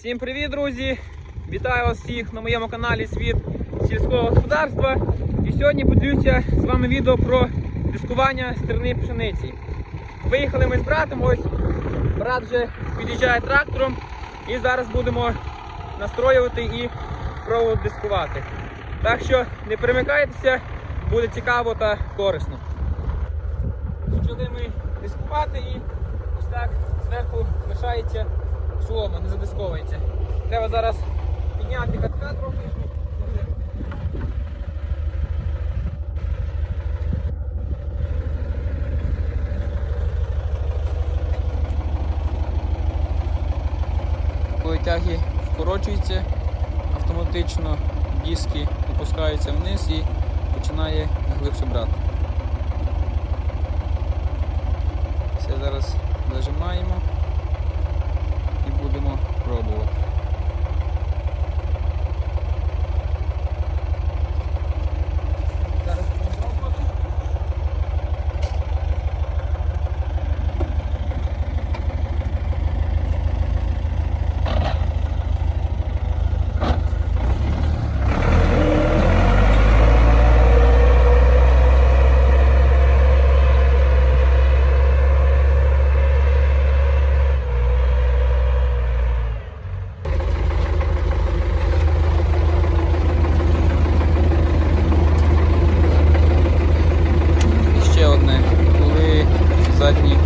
Всім привіт, друзі! Вітаю вас всіх на моєму каналі Світ сільського господарства. І сьогодні поділюся з вами відео про дискування стерни пшениці. Виїхали ми з братом, ось брат вже під'їжджає трактором і зараз будемо настроювати і пробувати дискувати. Так що не перемикайтеся, буде цікаво та корисно. Почали ми дискувати і ось так зверху лишається солома, не задисковується. Треба зараз підняти катка трохи. Коли тяги вкорочуються, автоматично диски опускаються вниз і починає глибше брати. Все зараз зажимаємо і будемо пробувати. Зараз будемо пробувати. І ще одне, коли задні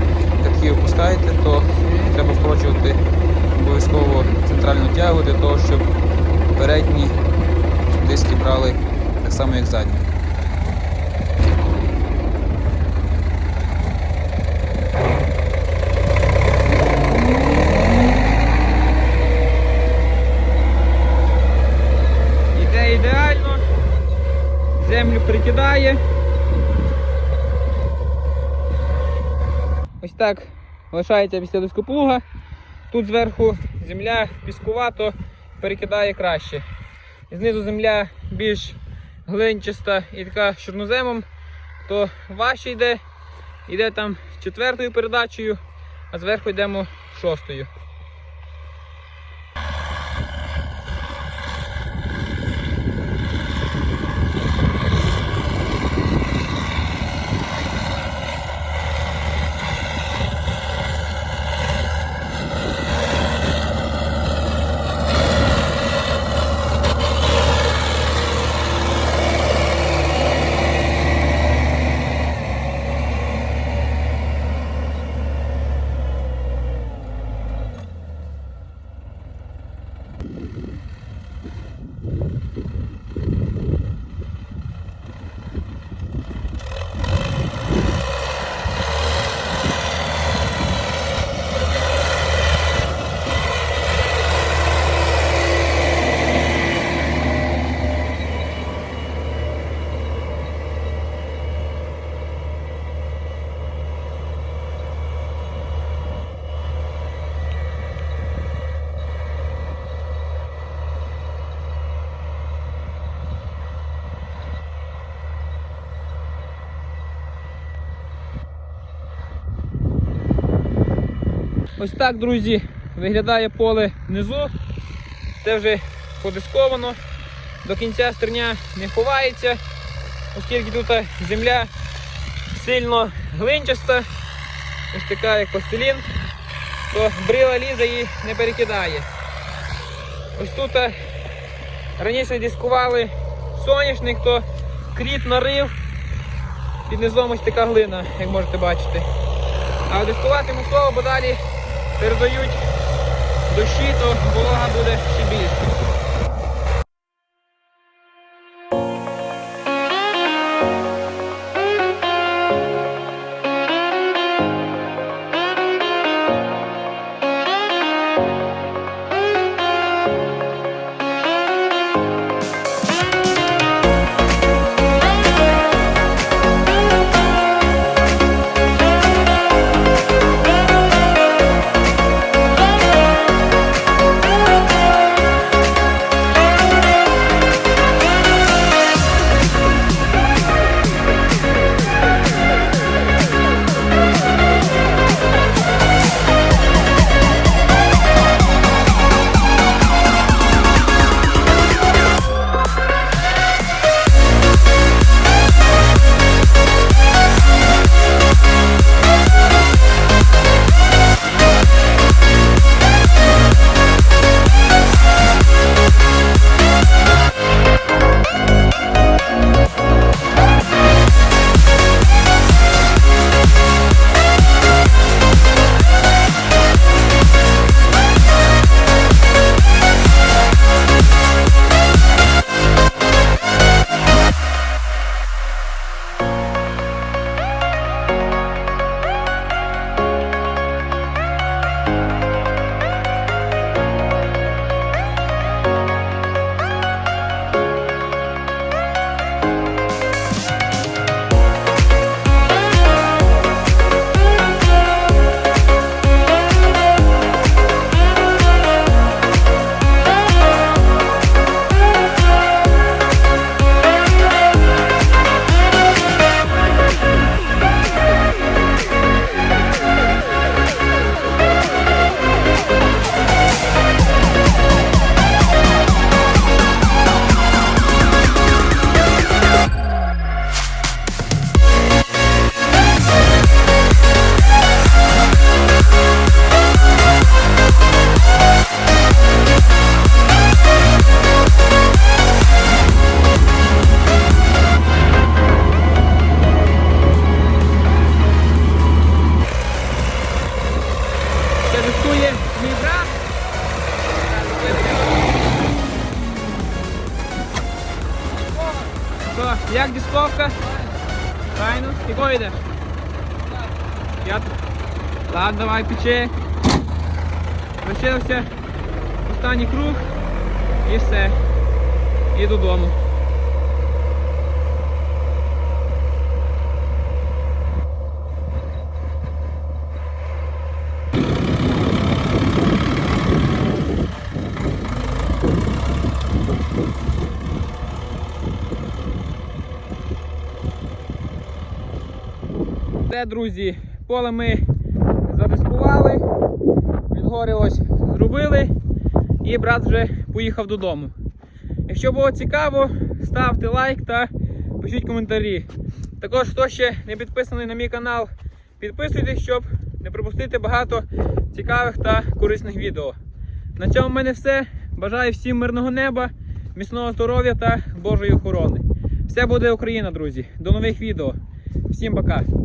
катки опускаєте, то треба вкручувати обов'язково центральну тягу для того, щоб передні диски брали так само, як задні. Іде ідеально, землю прикидає. Ось так лишається після дископлуга. Тут зверху земля піскувато перекидає краще. Знизу земля більш глинчаста і така чорноземом, то важче йде. Йде там четвертою передачею, а зверху йдемо шостою. Ось так, друзі, виглядає поле внизу. Це вже подисковано. До кінця стерня не ховається, оскільки тут земля сильно глинчаста, ось така як пластилін, то брила ліза її не перекидає. Ось тут е, раніше дискували соняшник, то кріт нарив, під низом ось така глина, як можете бачити. А дискувати муслово, бо далі передають дощі, то волога буде ще більше. Як Правильно? Файно. Якою йдеш? Ладно, давай пече. Лишився останній круг і все. І додому. Все, друзі, поле ми задискували, відгори зробили і брат вже поїхав додому. Якщо було цікаво, ставте лайк та пишіть коментарі. Також, хто ще не підписаний на мій канал, підписуйтесь, щоб не пропустити багато цікавих та корисних відео. На цьому в мене все. Бажаю всім мирного неба, міцного здоров'я та Божої охорони. Все буде Україна, друзі. До нових відео. Всім пока!